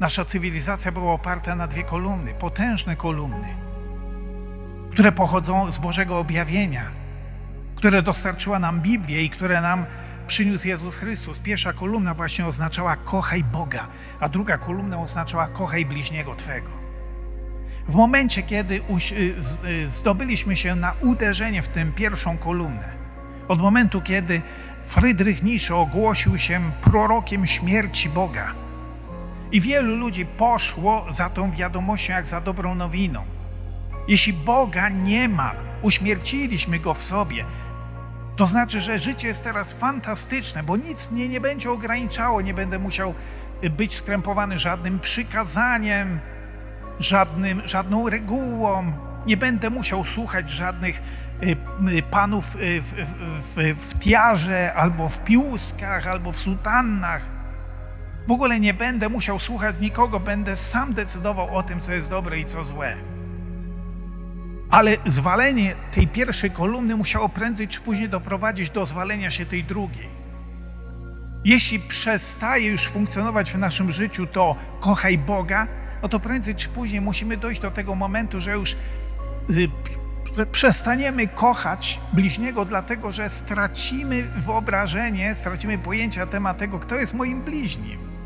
Nasza cywilizacja była oparta na dwie kolumny, potężne kolumny, które pochodzą z Bożego objawienia, które dostarczyła nam Biblię i które nam przyniósł Jezus Chrystus. Pierwsza kolumna właśnie oznaczała kochaj Boga, a druga kolumna oznaczała kochaj bliźniego Twego. W momencie, kiedy y, y, zdobyliśmy się na uderzenie w tę pierwszą kolumnę, od momentu, kiedy Frydrych Nietzsche ogłosił się prorokiem śmierci Boga, i wielu ludzi poszło za tą wiadomością jak za dobrą nowiną. Jeśli Boga nie ma, uśmierciliśmy go w sobie, to znaczy, że życie jest teraz fantastyczne, bo nic mnie nie będzie ograniczało, nie będę musiał y, być skrępowany żadnym przykazaniem, żadnym, żadną regułą, nie będę musiał słuchać żadnych y, y, panów w, w, w, w tiarze, albo w piłuskach, albo w sutannach. W ogóle nie będę musiał słuchać nikogo, będę sam decydował o tym, co jest dobre i co złe. Ale zwalenie tej pierwszej kolumny musiało prędzej czy później doprowadzić do zwalenia się tej drugiej. Jeśli przestaje już funkcjonować w naszym życiu to kochaj Boga, no to prędzej czy później musimy dojść do tego momentu, że już y, przestaniemy kochać bliźniego, dlatego że stracimy wyobrażenie, stracimy pojęcie na temat tego, kto jest moim bliźnim.